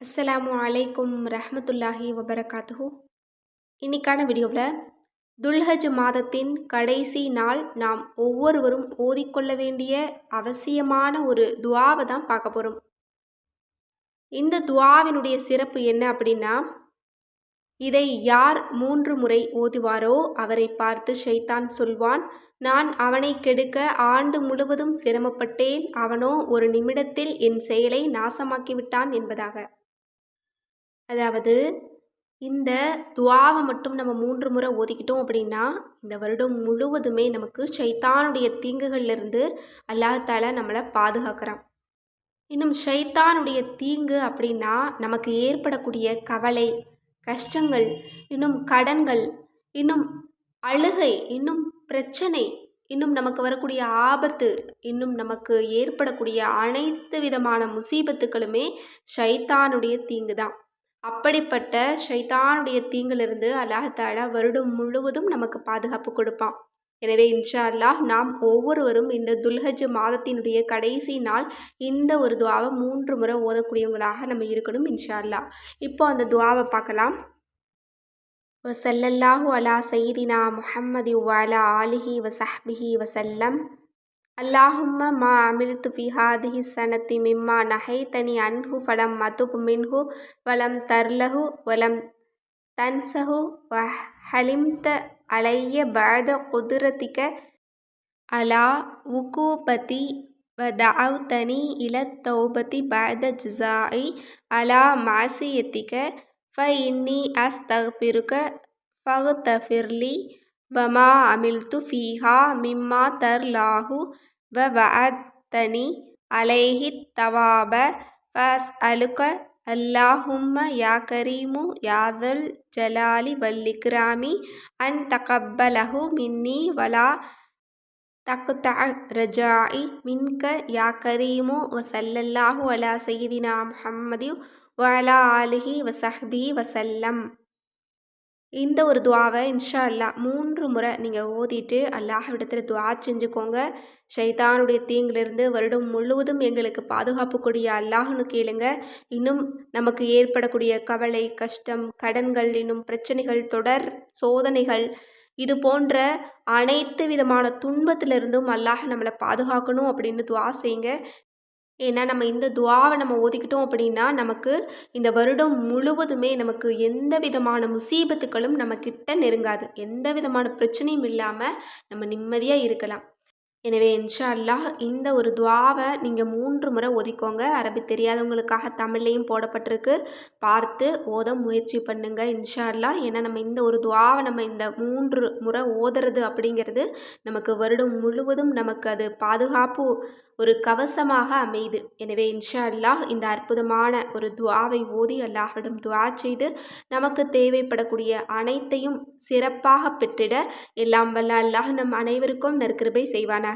அஸ்ஸலாமு அலைக்கும் ரஹமத்துல்லாஹி வபரகாத்துஹு. இன்னைக்கான வீடியோவில் துல்ஹஜ் மாதத்தின் கடைசி நாள் நாம் ஒவ்வொருவரும் ஓதிக்கொள்ள வேண்டிய அவசியமான ஒரு துவாவை தான் பார்க்க போகிறோம் இந்த துவாவினுடைய சிறப்பு என்ன அப்படின்னா இதை யார் மூன்று முறை ஓதுவாரோ அவரை பார்த்து ஷைத்தான் சொல்வான் நான் அவனை கெடுக்க ஆண்டு முழுவதும் சிரமப்பட்டேன் அவனோ ஒரு நிமிடத்தில் என் செயலை நாசமாக்கிவிட்டான் என்பதாக. அதாவது இந்த துவாவை மட்டும் நம்ம மூன்று முறை ஓதிக்கிட்டோம் அப்படின்னா இந்த வருடம் முழுவதுமே நமக்கு ஷைத்தானுடைய தீங்குகள்லேருந்து அல்லாஹால நம்மளை பாதுகாக்கிறான். இன்னும் ஷைத்தானுடைய தீங்கு அப்படின்னா நமக்கு ஏற்படக்கூடிய கவலை கஷ்டங்கள் இன்னும் கடன்கள் இன்னும் அழுகை இன்னும் பிரச்சனை இன்னும் நமக்கு வரக்கூடிய ஆபத்து இன்னும் நமக்கு ஏற்படக்கூடிய அனைத்து விதமான முசீபத்துக்களுமே ஷைத்தானுடைய தீங்கு தான் அப்படிப்பட்ட ஷைத்தானுடைய தீங்கிலிருந்து அல்லாஹாலா வருடம் முழுவதும் நமக்கு பாதுகாப்பு கொடுப்பான். எனவே இன்ஷா அல்லாஹ் நாம் ஒவ்வொருவரும் இந்த துல்ஹஜ் மாதத்தினுடைய கடைசி நாள் இந்த ஒரு துவாவை மூன்று முறை ஓதக்கூடியவங்களாக நம்ம இருக்கணும் இன்ஷா அல்லாஹ். இப்போ அந்த துவாவை பார்க்கலாம். வசல்லல்லாஹு அலா சயீதினா முஹம்மதி வாலா ஆலிஹி வசஹ்பிஹி வசல்லம் அல்லாஹும்ம மா அமில் துஃபி ஹாதிஹி சனத்தி மிம்மா நஹை தனி அன்ஹு ஃபலம் மதுப் மின்ஹு வலம் தர்லஹு வலம் தன்சஹு வ ஹலிம்த அலைய பத குதிரத்திக அலா உகூபதி வதஅவ்தனி இல தௌபதி பத ஜிசாயி அலா மாசியத்திக ஃப இன்னி அஸ்தஃபிருக ஃபஹ்தஃபிர்லி வமா அமில்து ஃபீஹா மிம்மா தர் லாஹு வ வஅத்தனி அலைஹி தவாப ஃபஸ் அலுக அல்லாஹும்ம யா கரீமு யாதல் ஜலாலி வல்லிக்ராமி அன் தகப்பலஹு மின்னி வலா தகுதா ரஜாயி மின்க யா கரீமு வசல்லல்லாஹு அலா சையிதினா முஹம்மதி வலா ஆலிஹி வசஹ்பி வசல்லம். இந்த ஒரு துவாவை இன்ஷா அல்லா மூன்று முறை நீங்கள் ஓதிட்டு அல்லாஹ்விடத்தில் துவா செஞ்சுக்கோங்க. ஷைத்தானுடைய தீங்கிலிருந்து வருடம் முழுவதும் எங்களுக்கு பாதுகாப்பு கூடிய அல்லாஹ்னு கேளுங்க. இன்னும் நமக்கு ஏற்படக்கூடிய கவலை கஷ்டம் கடன்கள் இன்னும் பிரச்சனைகள் தொடர் சோதனைகள் இது போன்ற அனைத்து விதமான துன்பத்திலிருந்தும் அல்லாஹ் நம்மளை பாதுகாக்கணும் அப்படின்னு துவா செய்யுங்க. ஏன்னா நம்ம இந்த துவாவை நம்ம ஓதிக்கிட்டோம் அப்படின்னா நமக்கு இந்த வருடம் முழுவதுமே நமக்கு எந்த விதமான முசீபத்துக்களும் நம்ம கிட்ட நெருங்காது. எந்த விதமான பிரச்சனையும் இல்லாமல் நம்ம நிம்மதியாக இருக்கலாம். எனவே இன்ஷா அல்லாஹ் இந்த ஒரு துவாவை நீங்கள் மூன்று முறை ஒதுக்கோங்க. அரபி தெரியாதவங்களுக்காக தமிழ்லேயும் போடப்பட்டிருக்கு. பார்த்து ஓத முயற்சி பண்ணுங்க இன்ஷா அல்லாஹ் ஏன்னா நம்ம இந்த ஒரு துவாவை நம்ம இந்த மூன்று முறை ஓதுறது அப்படிங்கிறது நமக்கு வருடம் முழுவதும் நமக்கு அது பாதுகாப்பு ஒரு கவசமாக அமையுது. எனவே இன்ஷா அல்லாஹ் இந்த அற்புதமான ஒரு துவாவை ஓதி அல்லாஹிடம் துவா செய்து நமக்கு தேவைப்படக்கூடிய அனைத்தையும் சிறப்பாக பெற்றிட எல்லாம் வல்ல அல்லாஹ் நம் அனைவருக்கும் நற்கிருபை செய்வானாக.